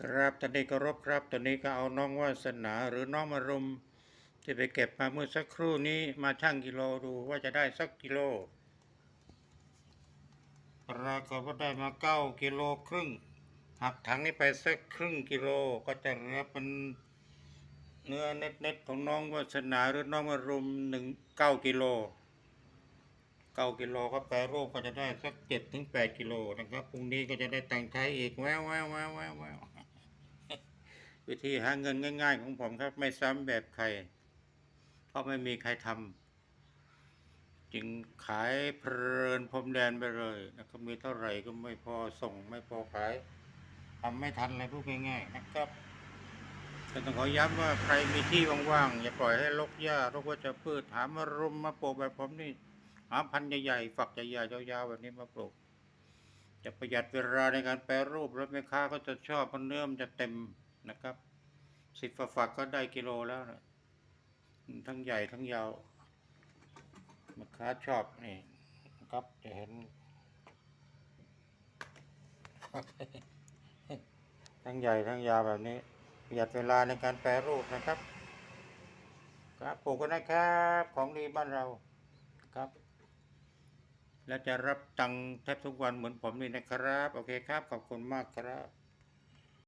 ครับตอนนี้ก็รบครับตอนนี้ก็เอาน้องวาสนาหรือน้องมารุมที่ไปเก็บมาเมื่อสักครู่นี้มาชั่งกิโลดูว่าจะได้สักกิโลปรากฏว่าได้มาเก้ากิโลครึ่งหักถังนี้ไปสักครึ่งกิโลก็จะเหลือเป็นเนื้อเน็ตๆของน้องวาสนาหรือน้องมารุมหนึ่งเก้ากิโลเก้ากิโลก็แปรรูปก็จะได้สักเจ็ดถึงแปดกิโลนะครับพรุ่งนี้ก็จะได้แต่งใช้อีกแววแววแววแววแวิธีหาเงินง่าย ๆ ของผมครับ ไม่ซ้ำแบบใคร เพราะไม่มีใครทำจึงขายเพลินพรมแดนไปเลยนะครับมีเท่าไหร่ก็ไม่พอส่งไม่พอขายทำไม่ทันเลยพูดง่ายๆนะครับแต่ต้องขอย้ำว่าใครมีที่ว่างๆอย่าปล่อยให้รกหญ้ารกวัชพืชหามารุมมาปลูกแบบผมนี่หาพันธุ์ใหญ่ๆฝักใหญ่ๆยาวๆแบบนี้มาปลูกจะประหยัดเวลาในการแปรรูปแล้วแม่ค้าก็จะชอบเพราะเนื้อมันจะเต็ม นะครับสิบฝักก็ได้กิโลแล้วนะทั้งใหญ่ทั้งยาวม่ค้าชอบนี่นครับจะเห็น ทั้งใหญ่ทั้งยาวแบบนี้ประหยัดเวลาในการแปรรูปนะครับ ครับปลูกกันนะครับ ของดีบ้านเราครับ และจะรับตังค์แทบทุกวันเหมือนผมนี่นะครับ โอเคครับ ขอบคุณมากครับ